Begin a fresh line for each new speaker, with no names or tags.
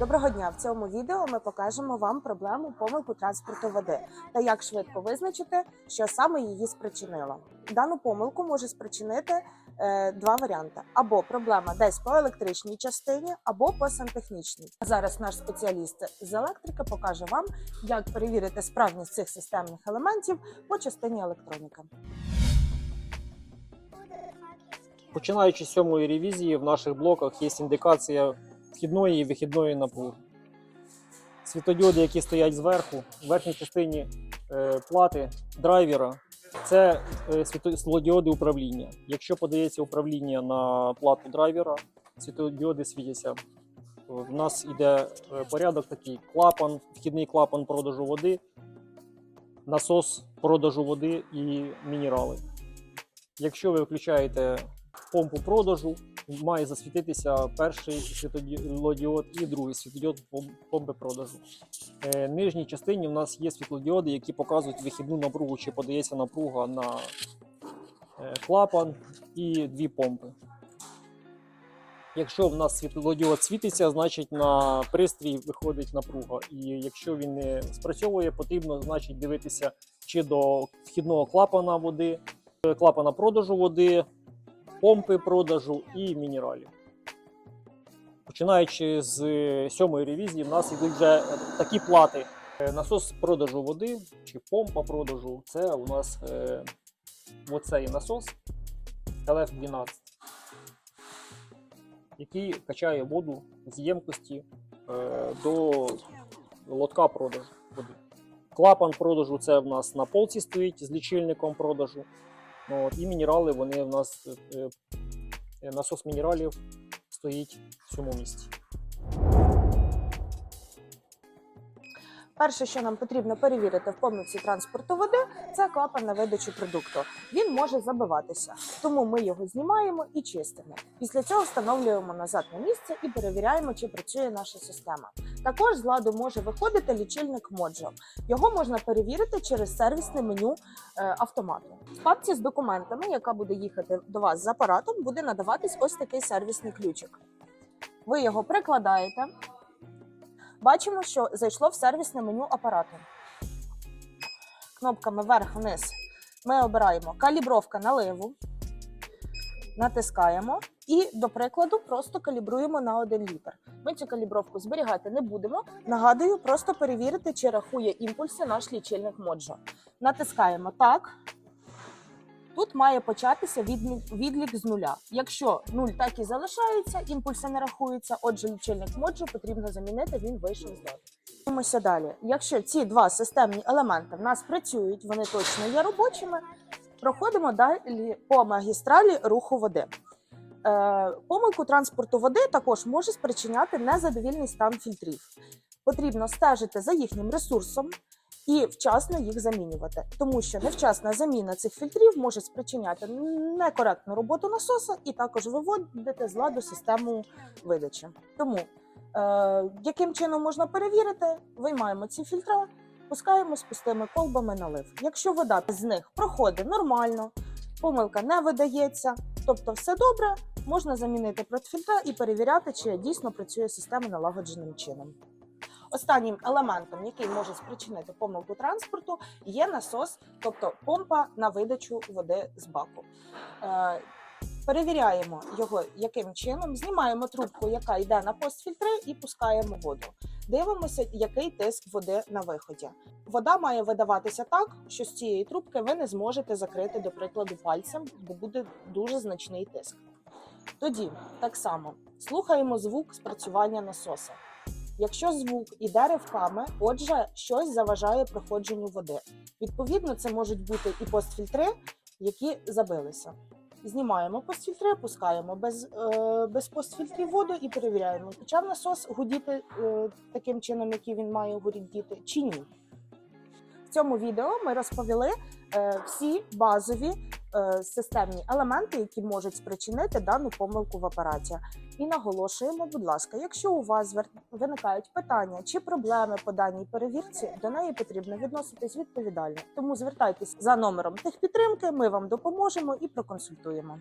Доброго дня! В цьому відео ми покажемо вам проблему помилку транспорту води та як швидко визначити, що саме її спричинило. Дану помилку може спричинити е, два варіанти: або проблема десь по електричній частині, або по сантехнічній. А Зараз наш спеціаліст з електрики покаже вам, як перевірити справність цих системних елементів по частині електроніки.
Починаючи з сьомої ревізії, в наших блоках є індикація вхідної і вихідної напруги. Світодіоди, які стоять зверху, в верхній частині е, плати драйвера, це е, світлодіоди управління. Якщо подається управління на плату драйвера, світодіоди світяться. В нас йде е, порядок такий: клапан, вхідний клапан продажу води, насос продажу води і мінерали. Якщо ви включаєте помпу продажу, має засвітитися перший світлодіод і другий світлодіод пом- помпи продажу. Е, В нижній частині в нас є світлодіоди, які показують вихідну напругу, чи подається напруга на е, клапан і дві помпи. Якщо в нас світлодіод світиться, значить на пристрій виходить напруга. І якщо він не спрацьовує, потрібно значить дивитися чи до вхідного клапана води, е, клапана продажу води, помпи продажу і мінералів. Починаючи з е, сьомої ревізії, в нас йдуть вже е, такі плати. Е, Насос продажу води чи помпа продажу це у нас е, оцей насос LF12, який качає воду з ємкості е, до лотка продажу води. Клапан продажу це в нас на полці стоїть з лічильником продажу. От, і мінерали, вони в нас е, е, насос мінералів стоїть в цьому місці.
Перше, що нам потрібно перевірити в помилці транспорту води, це клапан на видачу продукту. Він може забиватися, тому ми його знімаємо і чистимо. Після цього встановлюємо назад на місце і перевіряємо, чи працює наша система. Також з ладу може виходити лічильник Mojo. Його можна перевірити через сервісне меню е, автомату. В папці з документами, яка буде їхати до вас з апаратом, буде надаватись ось такий сервісний ключик. Ви його прикладаєте. Бачимо, що зайшло в сервісне меню апарату. Кнопками вверх-вниз ми обираємо калібровка наливу, натискаємо і, до прикладу, просто калібруємо на 1 літр. Ми цю калібровку зберігати не будемо. Нагадую, просто перевірити, чи рахує імпульси наш лічильник Моджо. Натискаємо так. Тут має початися відлік з нуля. Якщо нуль так і залишається, імпульси не рахуються, отже, лічильник моджу потрібно замінити, він вийшов з ладу. Дивимося далі. Якщо ці два системні елементи в нас працюють, вони точно є робочими, проходимо далі по магістралі руху води. Е, помилку транспорту води також може спричиняти незадовільний стан фільтрів. Потрібно стежити за їхнім ресурсом, і вчасно їх замінювати, тому що невчасна заміна цих фільтрів може спричиняти некоректну роботу насоса і також виводити з ладу систему видачі. Тому е, яким чином можна перевірити, виймаємо ці фільтра, пускаємо з пустими колбами налив. Якщо вода з них проходить нормально, помилка не видається, тобто все добре, можна замінити протфільтра і перевіряти, чи дійсно працює система налагодженим чином. Останнім елементом, який може спричинити помилку транспорту, є насос, тобто помпа на видачу води з баку. Е, перевіряємо його яким чином, знімаємо трубку, яка йде на постфільтри, і пускаємо воду. Дивимося, який тиск води на виході. Вода має видаватися так, що з цієї трубки ви не зможете закрити, до прикладу, пальцем, бо буде дуже значний тиск. Тоді так само слухаємо звук спрацювання насоса. Якщо звук іде ривками, отже, щось заважає проходженню води. Відповідно, це можуть бути і постфільтри, які забилися. Знімаємо постфільтри, пускаємо без, е, без постфільтрів воду і перевіряємо, почав насос гудіти е, таким чином, який він має гудіти, чи ні. В цьому відео ми розповіли е, всі базові системні елементи, які можуть спричинити дану помилку в апараті. І наголошуємо, будь ласка, якщо у вас виникають питання чи проблеми по даній перевірці, до неї потрібно відноситись відповідально. Тому звертайтесь за номером техпідтримки, ми вам допоможемо і проконсультуємо.